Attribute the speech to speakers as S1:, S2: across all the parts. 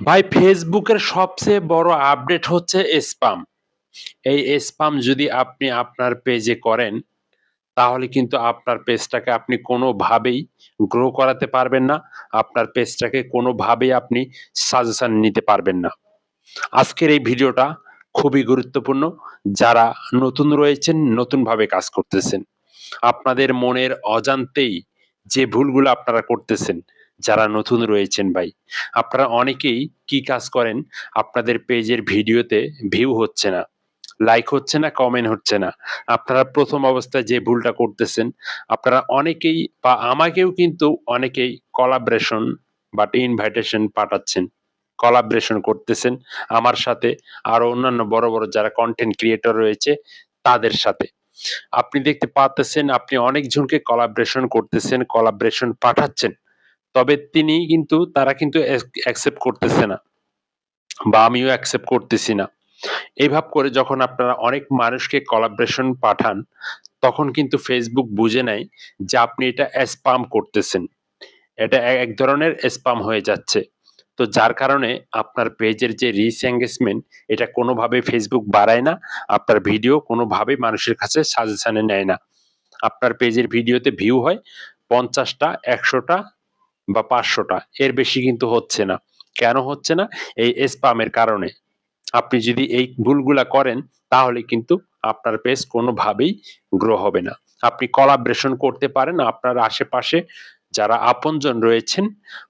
S1: ভাই ফেসবুকের সবচেয়ে বড় আপডেট হচ্ছে স্পাম। এই স্পাম যদি আপনি আপনার পেজে করেন, তাহলে কিন্তু আপনার পেজটাকে আপনি কোনোভাবেই গ্রো করাতে পারবেন না। আপনার পেজটাকে কোনোভাবেই আপনি সাজেশন নিতে পারবেন না। আজকের এই ভিডিওটা খুবই গুরুত্বপূর্ণ। যারা নতুন রয়েছেন, নতুনভাবে কাজ করতেছেন। আপনাদের মনের অজান্তেই যে ভুলগুলো আপনারা করতেছেন, যারা নতুন রয়েছেন ভাই, আপনারা অনেকেই কি কাজ করেন? আপনাদের পেজের ভিডিওতে ভিউ হচ্ছে না, লাইক হচ্ছে না, কমেন্ট হচ্ছে না। আপনারা প্রথম অবস্থায় যে ভুলটা করতেছেন, আপনারা অনেকেই বা আমাকেও কিন্তু অনেকেই কোলাবরেশন বাট ইনভাইটেশন পাঠাচ্ছেন। কোলাবরেশন করতেছেন আমার সাথে আরও অন্যান্য বড়, বড় যারা কন্টেন্ট ক্রিয়েটর রয়েছে তাদের সাথে। আপনি দেখতে পারতেছেন আপনি অনেকজনকে কোলাবরেশন করতেছেন, কোলাবরেশন পাঠাচ্ছেন। তবে তিনি কিন্তু তারা কিন্তু অ্যাক অ্যাকসেপ্ট করতেছে না। বা আমিও অ্যাকসেপ্ট করতেছি না। এভাব করে যখন আপনারা অনেক মানুষকে কোলাবরেশন পাঠান, তখন কিন্তু ফেসবুক বুঝে নেয় যে আপনি এটা স্পাম করতেছেন। এটা এক ধরনের স্পাম হয়ে যাচ্ছে। তো যার কারণে আপনার পেজের যে রিচ এনগেজমেন্ট এটা কোনোভাবেই ফেসবুক বাড়ায় না। আপনার ভিডিও কোনোভাবেই মানুষের কাছে সাজেশানে নেয় না। আপনার পেজের ভিডিওতে ভিউ হয় ৫০ টা, ১০০ টা বা পাঁচশোটা এর বেশি কিন্তু হচ্ছে না। কেন হচ্ছে না? এই স্পামের কারণে। আপনি যদি এই ভুলগুলা করেন, তাহলে কিন্তু আপনার পেজ কোনোভাবেই গ্রো হবে না। আপনি কোলাবরেশন করতে পারেন আপনার আশেপাশে যারা আপনজন রয়েছেন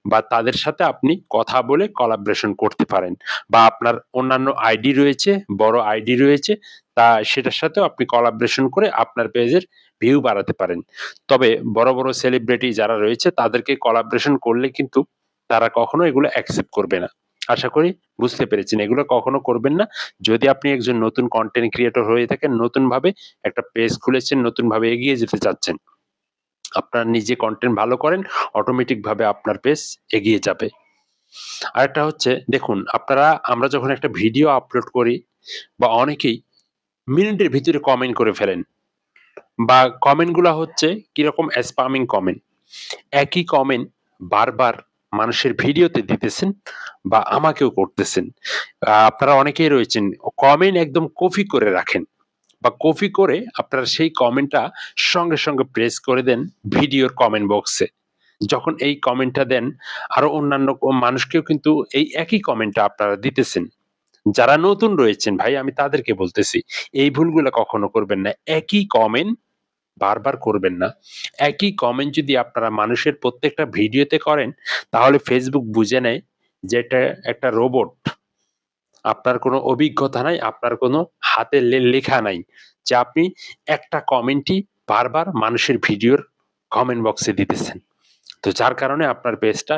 S1: বা তাদের সাথে আপনি কথা বলে কোলাবরেশন করতে পারেন। বা আপনার অন্যান্য আইডি রয়েছে, বড় আইডি রয়েছে, তা সেটার সাথেও আপনি কোলাবরেশন করে আপনার পেজের ভিউ বাড়াতে পারেন। তবে বড়, বড় সেলিব্রিটি যারা রয়েছে তাদেরকে কোলাবরেশন করলে কিন্তু তারা কখনো এগুলো অ্যাকসেপ্ট করবে না। আশা করি বুঝতে পেরেছেন। এগুলো কখনো করবেন না। যদি আপনি একজন নতুন কন্টেন্ট ক্রিয়েটর হয়ে থাকেন, নতুনভাবে একটা পেজ খুলেছেন, নতুনভাবে এগিয়ে যেতে চাচ্ছেন। আপনার নিজে কন্টেন্ট ভালো করেন, অটোমেটিক ভাবে আপনার পেজ এগিয়ে যাবে। আরেকটা হচ্ছে দেখুন আপনারা আমরা যখন একটা ভিডিও আপলোড করি বা অনেকেই মিনিটের ভিতরে কমেন্ট করে ফেলেন। বা কমেন্টগুলা হচ্ছে কীরকম স্পামিং কমেন্ট। একই কমেন্ট বারবার মানুষের ভিডিওতে দিতেছেন বা আমাকেও করতেছেন। আপনারা অনেকেই রয়েছেন কমেন্ট একদম কপি করে রাখেন। বা কপি করে আপনারা সেই কমেন্টটা সঙ্গে, সঙ্গে প্রেস করে দেন ভিডিওর কমেন্ট বক্সে। যখন এই কমেন্টটা দেন আরও অন্যান্য মানুষকেও কিন্তু এই একই কমেন্টটা আপনারা দিতেছেন। যারা নতুন রয়েছেন ভাই আমি তাদেরকে বলতেছি, এই ভুলগুলা কখনো করবেন না। একই কমেন্ট বারবার করবেন না। একই কমেন্ট যদি আপনারা মানুষের প্রত্যেকটা ভিডিওতে করেন, তাহলে ফেসবুক বুঝে নেয় যে এটা একটা রোবট। আপনার কোনো অভিজ্ঞতা নাই, আপনার কোনো হাতে লেখা নাই। যে আপনি একটা কমেন্টই বারবার মানুষের ভিডিওর কমেন্ট বক্সে দিতেছেন। তো যার কারণে আপনার পেজটা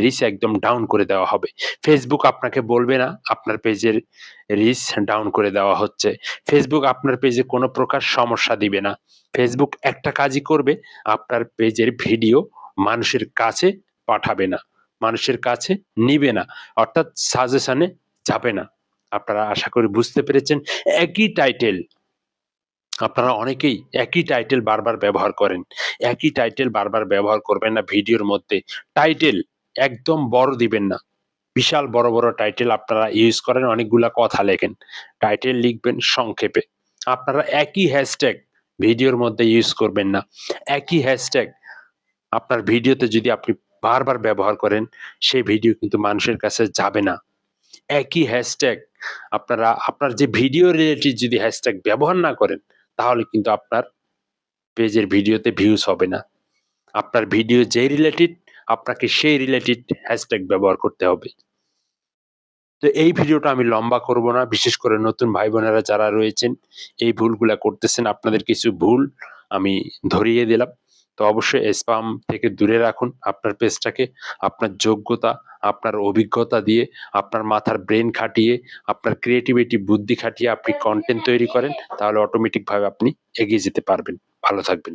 S1: রিচ একদম ডাউন করে দেওয়া হবে। ফেসবুক আপনাকে বলবে না আপনার পেজের রিচ ডাউন করে দেওয়া হচ্ছে। ফেসবুক আপনার পেজে কোনো প্রকার সমস্যা দিবে না। ফেসবুক একটা কাজই করবে, আপনার পেজের ভিডিও মানুষের কাছে পাঠাবে না। মানুষের কাছে নিবে না। অর্থাৎ সাজেশনে যাবে না। আপনারা আশা করি বুঝতে পেরেছেন। একই টাইটেল আপনারা অনেকেই একই টাইটেল বারবার ব্যবহার করেন। একই টাইটেল বারবার ব্যবহার করবেন না ভিডিওর মধ্যে। টাইটেল একদম বড় দিবেন না। বিশাল বড়, বড় টাইটেল আপনারা ইউজ করেন, অনেকগুলা কথা লেখেন। টাইটেল লিখবেন সংক্ষেপে। আপনারা একই হ্যাশট্যাগ ভিডিওর মধ্যে ইউজ করবেন না। একই হ্যাশট্যাগ আপনার ভিডিওতে যদি আপনি বারবার ব্যবহার করেন, সেই ভিডিও কিন্তু মানুষের কাছে যাবে না। একই হ্যাশট্যাগ আপনারা আপনার যে ভিডিও রিলেটেড যদি হ্যাশট্যাগ ব্যবহার না করেন, তাহলে কিন্তু আপনার পেজের ভিডিওতে ভিউজ হবে না। আপনার ভিডিও যেই রিলেটেড আপনাকে সেই রিলেটেড হ্যাশট্যাগ ব্যবহার করতে হবে। তো এই ভিডিওটা আমি লম্বা করব না। বিশেষ করে নতুন ভাই-বোনেরা যারা রয়েছেন, এই ভুলগুলা করতেছেন, আপনাদের কিছু ভুল আমি ধরিয়ে দিলাম। তো অবশ্যই স্পাম থেকে দূরে রাখুন আপনার পেজটাকে। আপনার যোগ্যতা, আপনার অভিজ্ঞতা দিয়ে, আপনার মাথার ব্রেন খাটিয়ে, আপনার ক্রিয়েটিভিটি বুদ্ধি খাটিয়ে আপনি কন্টেন্ট তৈরি করেন, তাহলে অটোমেটিকভাবে আপনি এগিয়ে যেতে পারবেন। ভালো থাকবেন।